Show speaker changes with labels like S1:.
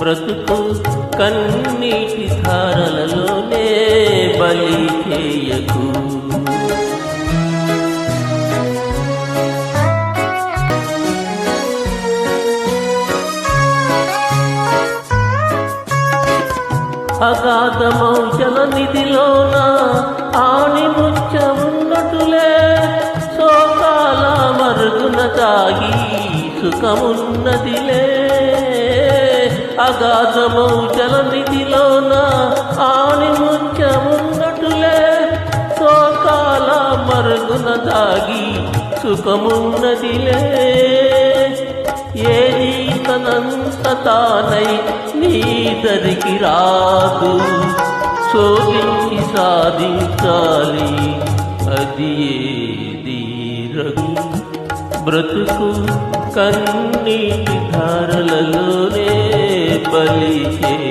S1: బ్రతుకు కన్నీటి ధారలలోనే బలి చేయకు. అగాధమౌ జలనిధిలోన ఆణి ముచ్చమున్నటులే శోకాల మరుగున తాగి సుఖమున్నదిలే. అగాధమౌ జలనిధిలోన ఆని ముచ్చమున్నటులే శోకాల మరుగున దాగి సుఖమున్నదిలే. ఏది తనంత తానై నీదరికి రాదు. శోధించి సాధించాలి అది ఏది రఘు. బ్రతుకు కన్నీటి ధారలలో బలి చేయ